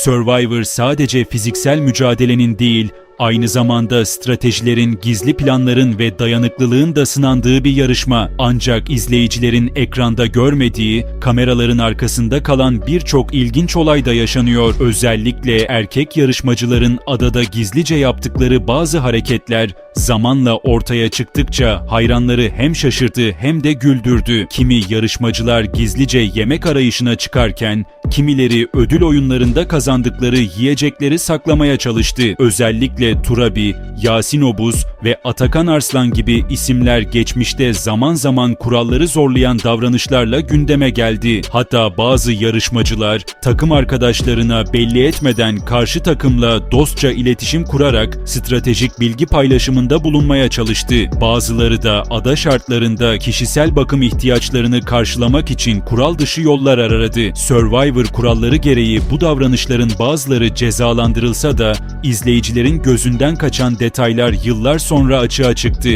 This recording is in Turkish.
Survivor sadece fiziksel mücadelenin değil, aynı zamanda stratejilerin, gizli planların ve dayanıklılığın da sınandığı bir yarışma. Ancak izleyicilerin ekranda görmediği, kameraların arkasında kalan birçok ilginç olay da yaşanıyor. Özellikle erkek yarışmacıların adada gizlice yaptıkları bazı hareketler zamanla ortaya çıktıkça hayranları hem şaşırttı hem de güldürdü. Kimi yarışmacılar gizlice yemek arayışına çıkarken, kimileri ödül oyunlarında kazandıkları yiyecekleri saklamaya çalıştı. Özellikle Turabi, Yasin Obuz ve Atakan Arslan gibi isimler geçmişte zaman zaman kuralları zorlayan davranışlarla gündeme geldi. Hatta bazı yarışmacılar takım arkadaşlarına belli etmeden karşı takımla dostça iletişim kurarak stratejik bilgi paylaşımında bulunmaya çalıştı. Bazıları da ada şartlarında kişisel bakım ihtiyaçlarını karşılamak için kural dışı yollar aradı. Survivor kuralları gereği bu davranışların bazıları cezalandırılsa da izleyicilerin gözünden kaçan detaylar yıllar sonra açığa çıktı.